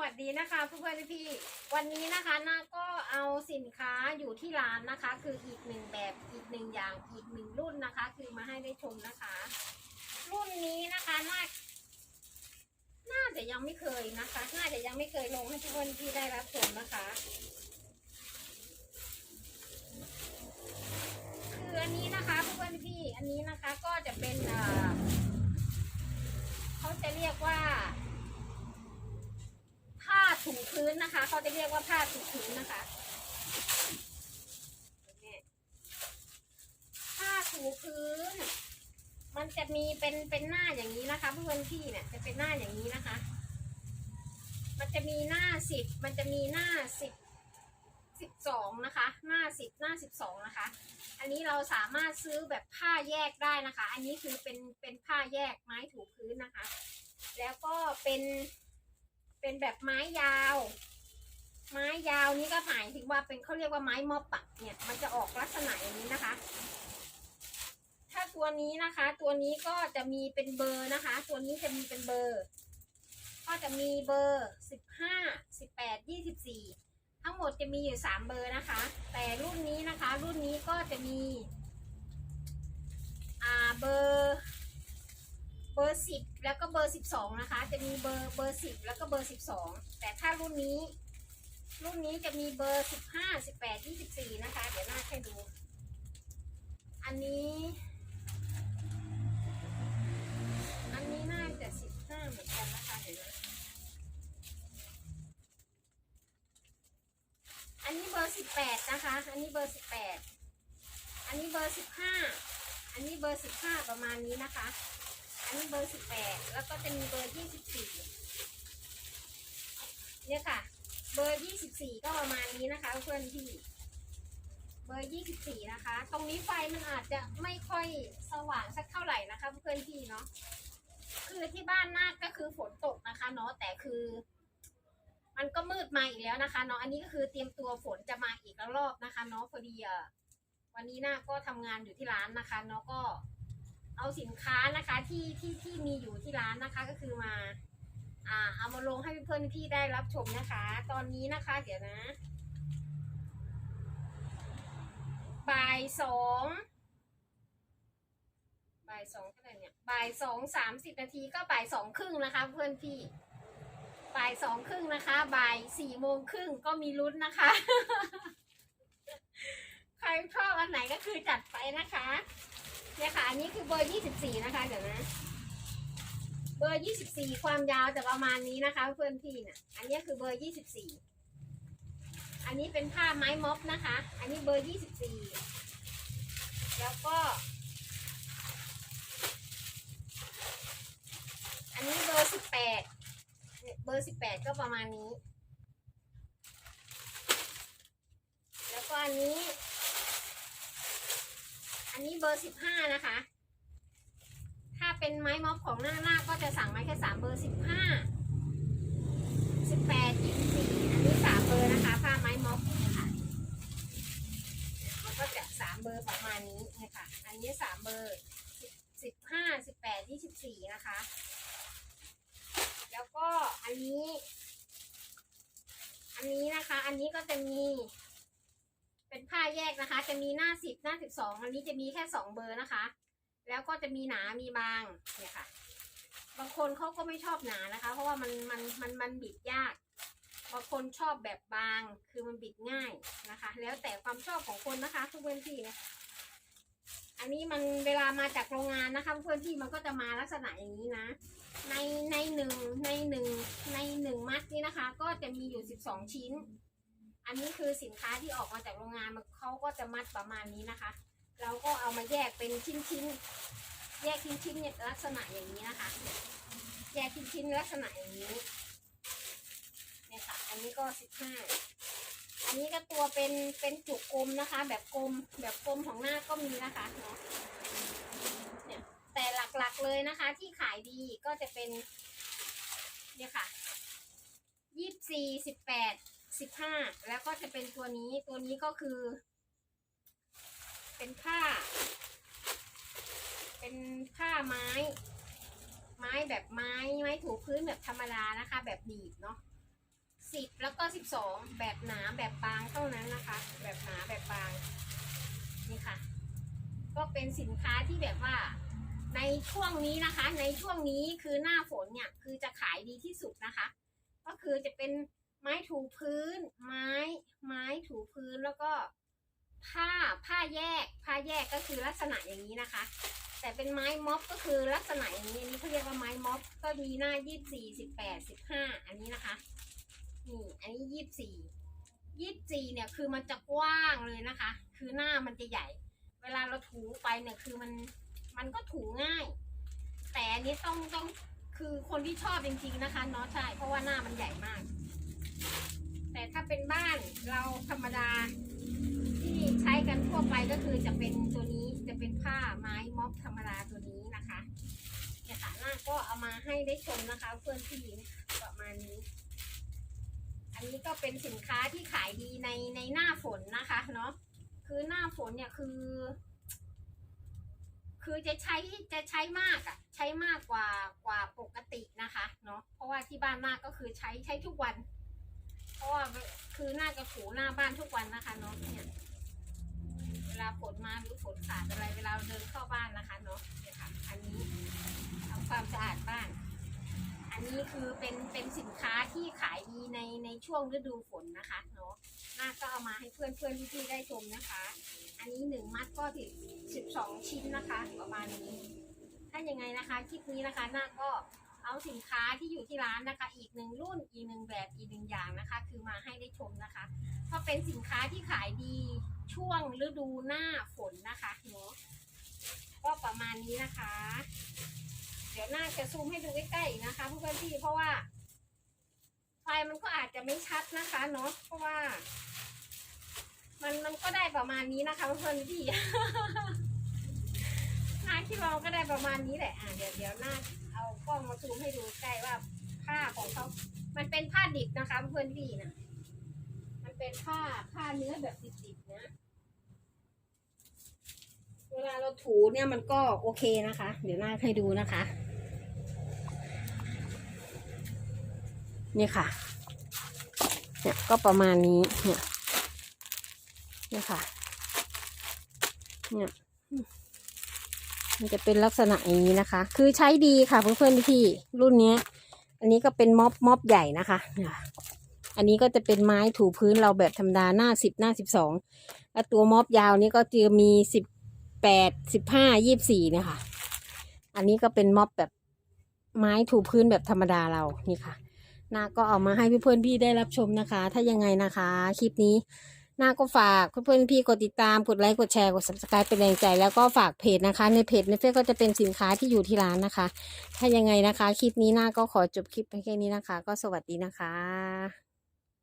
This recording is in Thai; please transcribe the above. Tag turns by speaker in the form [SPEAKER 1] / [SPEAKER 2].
[SPEAKER 1] วัสดีนะคะเพื่อนๆพี่วันนี้นะคะน้าก็เอาสินค้าอยู่ที่ร้านนะคะ คืออีกหนึ่งแบบอีกหนึ่งอย่างอีกหนึ่งรุ่นนะคะ คือมาให้ได้ชมนะคะ รุ่นนี้นะคะน่าน่าจะยังไม่เคยนะคะน่าจะยังไม่เคยลงให้เพื่อนๆพี่ได้รับชมนะคะคืออันนี้นะคะเพื่อนๆพี่อันนี้นะคะก็จะเป็นเขาจะเรียกว่า ผ้พื้นนะคะเขาจะเรียกว่าผ้าถูพื้นนะคะผ้าถูพื้น มันจะมีเป็นเป็นหน้าอย่างนี้นะคะ เพื่อนพี่เนี่ยจะเป็นหน้าอย่างนี้นะคะ มันจะมีหน้าสิบมันจะมีหน้าสิบสิบสองนะคะ หน้าสิบหน้าสิบสองนะคะ อันนี้เราสามารถซื้อแบบผ้าแยกได้นะคะ อันนี้คือเป็นเป็นผ้าแยกไม้ถูพื้นนะคะ แล้วก็เป็น เป็นแบบไม้ยาว ไม้ยาวนี่ก็หมายถึงว่าเป็นเขาเรียกว่าไม้มอปะเนี่ย มันจะออกลักษณะอย่างนี้นะคะ ถ้าตัวนี้นะคะ ตัวนี้ก็จะมีเป็นเบอร์นะคะ ตัวนี้จะมีเป็นเบอร์ ก็จะมีเบอร์สิบห้าสิบแปดยี่สิบสี่ทั้งหมดจะมีอยู่สามเบอร์นะคะ แต่รุ่นนี้นะคะ รุ่นนี้ก็จะมี อ่าเบอร์ อร์สิบแล้วก็เบอร์สิบสองนะคะ จะมีเบอร์เบอร์สิบแล้วก็เบอร์สิบสองแต่ถ้ารุ่นนี้ รุ่นนี้จะมีเบอร์สิบห้าสิบแปดยี่สิบสี่นะคะ เดี๋ยวหน้าให้ดู อันนี้ อันนี้น่าจะสิบห้าเหมือนกันนะคะเดี๋ยวนะอันนี้เบอร์สิบแปดนะคะ อันนี้เบอร์สิบแปดอันนี้เบอร์สิบห้าอันนี้เบอร์สิบห้าประมาณนี้นะคะ นี้เบอร์สิบแปดแล้วก็จะมีเบอร์ยี่สิบสี่เนี่ยค่ะ เบอร์ยี่สิบสี่ก็ประมาณนี้นะคะ เพื่อนพี่ เบอร์ยี่สิบสี่นะคะ ตรงนี้ไฟมันอาจจะไม่ค่อยสว่างสักเท่าไหร่นะคะ เพื่อนพี่เนาะคือที่บ้านนาคก็คือฝนตกนะคะเนาะแต่คือ มันก็มืดมาอีกแล้วนะคะเนาะอันนี้ก็คือเตรียมตัวฝนจะมาอีกแล้วรอบนะคะเนาะพอดีวันนี้นาคก็ทำงานอยู่ที่ร้านนะคะ เนาะก็ เอาสินค้านะคะที่ที่ที่มีอยู่ที่ร้านนะคะก็คือมาอ่าเอามาลงให้เพื่อนๆพี่ได้รับชมนะคะ ตอนนี้นะคะ เดี๋ยวนะบ่ายสองบ่ายสองเท่าไหร่เนี่ยบ่ายสองสามสิบนาทีก็บ่ายสองครึ่งนะคะ เพื่อนพี่บ่ายสองครึ่งนะคะบ่ายสี่โมงครึ่งก็มีลุ้นนะคะ ใครชอบอันไหนก็คือจัดไปนะคะ เนี่ยค่ะ อันนี้คือเบอร์ยี่สิบสี่นะคะ เดี๋ยวนะ เบอร์ยี่สิบสี่ความยาวจะประมาณนี้นะคะ เพื่อนพี่นี่ยอันนี้คือเบอร์ยี่สิบสี่อันนี้เป็นผ้าไม้ม็อบนะคะ อันนี้เบอร์ยี่สิบสี่แล้วก็ อันนี้เบอร์สิบแปดเบอร์สิบแปดก็ประมาณนี้ แล้วก็อันนี้ อันนี้เบอร์สิบห้านะคะ ถ้าเป็นไม้ม็อบของหน้าหน้าก็จะสั่งไมาแค่สามเบอร์สิบห้าสิบแปดยี่สิบสี่อันนี้สามเบอร์นะคะผ้าไม้ม็อบนะคะมันก็จะสามเบอร์ประมาณนี้นะคะอันนี้สามเบอร์สิบห้าสิบแปดยี่สิบสี่นะคะ แล้วก็อันนี้ อันนี้นะคะ อันนี้ก็จะมี เป็นผ้าแยกนะคะ จะมีหน้าสิบหน้าสิบสองอันนี้จะมีแค่สองเบอร์นะคะ แล้วก็จะมีหนา มีบาง เนี่ยค่ะ บางคนเขาก็ไม่ชอบหนานะคะ เพราะว่ามันมันมันมันบิดยาก บางคนชอบแบบบาง คือมันบิดง่ายนะคะ แล้วแต่ความชอบของคนนะคะ ทุกเพื่อนที่นะอันนี้มันเวลามาจากโรงงานนะคะเพื่อนที่มันก็จะมาลักษณะอย่างนี้นะ ในในหนึ่งในหนึ่งในหนึ่งมัดนี่นะคะ ก็จะมีอยู่สิบสองชิ้น อันนี้คือสินค้าที่ออกมาจากโรงงานมันเขาก็จะมัดประมาณนี้นะคะ เราก็เอามาแยกเป็นชิ้นๆ แยกชิ้นๆเนี่ยลักษณะอย่างนี้นะคะ แยกชิ้นๆลักษณะอย่างนี้เนี่ยค่ะ อันนี้ก็สิบห้าอันนี้ก็ตัวเป็นเป็นจุกกลมนะคะ แบบกลมแบบกลมของหน้าก็มีนะคะเนาะเนี่ยแต่หลักๆเลยนะคะที่ขายดีก็จะเป็นเนี่ยค่ะยี่สิบสี่สิบแปด สิบห้าแล้วก็จะเป็นตัวนี้ตัวนี้ก็คือ เป็นผ้า เป็นผ้าไม้ ไม้แบบไม้ไม้ถูพื้นแบบธรรมดานะคะ แบบบีบเนาะสิบแล้วก็สิบสองแบบหนาแบบบางเท่านั้นนะคะ แบบหนาแบบบางนี่ค่ะ ก็เป็นสินค้าที่แบบว่าในช่วงนี้นะคะ ในช่วงนี้คือหน้าฝนเนี่ยคือจะขายดีที่สุดนะคะ ก็คือจะเป็น ไม้ถูพื้น ไม้ ไม้ถูพื้นแล้วก็ ผ้าผ้าแยก ผ้าแยกก็คือลักษณะอย่างนี้นะคะ แต่เป็นไม้ม็อบก็คือลักษณะอย่างนี้อันนี้เขาเรียกว่าไม้ม็อบก็มีหน้ายี่สี่สิบแปดสิบห้าอันนี้นะคะนี่อันนี้ยี่สี่ยี่สี่เนี่ยคือมันจะกว้างเลยนะคะ คือหน้ามันจะใหญ่ เวลาเราถูไปเนี่ยคือมันมันก็ถูง่าย แต่อันนี้ต้องต้องคือคนที่ชอบจริงๆนะคะเนาะใช่เพราะว่าหน้ามันใหญ่มาก แต่ถ้าเป็นบ้านเราธรรมดา ที่ใช้กันทั่วไปก็คือจะเป็นตัวนี้จะเป็นผ้าไม้ม็อบธรรมดาตัวนี้นะคะเนี่ยค่ะหน้าก็เอามาให้ได้ชมนะคะ เพื่อนที่ประมาณนี้ อันนี้ก็เป็นสินค้าที่ขายดีในในหน้าฝนนะคะเนาะคือหน้าฝนเนี่ยคือ คือจะใช้จะใช้มากอะใช้มากกว่ากว่าปกตินะคะเนาะเพราะว่าที่บ้านหน้าก็คือใช้ใช้ทุกวัน เพราะว่าคือหน้าจะถูหน้าบ้านทุกวันนะคะเนาะเนี่ยเวลาฝนมาหรือฝนขาดอะไรเวลาเดินเข้าบ้านนะคะเนาะเนี่ยค่ะอันนี้ทำความสะอาดบ้าน อันนี้คือเป็นเป็นสินค้าที่ขายดีในในช่วงฤดูฝนนะคะเนาะน่าก็เอามาให้เพื่อนเพื่อนพี่ๆได้ชมนะคะ อันนี้หนึ่งมัดก็ถึงสิบสองชิ้นนะคะประมาณนี้ ถ้ายังไงนะคะคลิปนี้นะคะหน่าก็ เอาสินค้าที่อยู่ที่ร้านนะคะ อีกหนึ่งรุ่นอีกหนึ่งแบบอีกหนึ่งอย่างนะคะ คือมาให้ได้ชมนะคะก็เป็นสินค้าที่ขายดีช่วงฤดูหน้าฝนนะคะเนาะก็ประมาณนี้นะคะ เดี๋ยวหน่าจะซูมให้ดูใกล้ๆนะคะเพื่อนๆพี่เพราะว่า ไฟมันก็อาจจะไม่ชัดนะคะเนาะเพราะว่า มันมันก็ได้ประมาณนี้นะคะเพื่อนๆพี่น่าคิดว่าก็ได้ประมาณนี้แหละอะเดี๋ยวเดี๋ยวหน่าเอา กล้องมาซูมให้ดูใกล้ว่าผ้าของเขา มันเป็นผ้าดิบนะคะเพื่อนๆพี่นะมันเป็นผ้าผ้าเนื้อแบบดิบๆนะเวลาเราถูเนี่ยมันก็โอเคนะคะ เดี๋ยวหน้าให้ดูนะคะ นี่ค่ะ เนี่ยก็ประมาณนี้เนี่ยนี่ค่ะ เนี่ย มันจะเป็นลักษณะอย่างนี้นะคะ คือใช้ดีค่ะเพื่อนๆพี่รุ่นนี้ อันนี้ก็เป็นม็อบม็อบใหญ่นะคะนี่ยอันนี้ก็จะเป็นไม้ถูพื้นเราแบบธรรมดาหน้าสิบหน้าสิบสองแล้วตัวม็อบยาวนี้ก็จะมีสิบแปดสิบห้ายี่บสี่เนี่ยค่ะ อันนี้ก็เป็นม็อบแบบไม้ถูพื้นแบบธรรมดาเรานี่ค่ะนาก็เอามาให้เพื่อนๆพี่ได้รับชมนะคะ ถ้ายังไงนะคะ คลิปนี้ น้าก็ฝากเพื่อนๆพี่กดติดตามกดไลค์กดแชร์กด subscribe เป็นแรงใจ แล้วก็ฝากเพจนะคะ ในเพจในเฟซก็จะเป็นสินค้าที่อยู่ที่ร้านนะคะ ถ้ายังไงนะคะ คลิปนี้น้าก็ขอจบคลิปไปแค่นี้นะคะ ก็สวัสดีนะคะ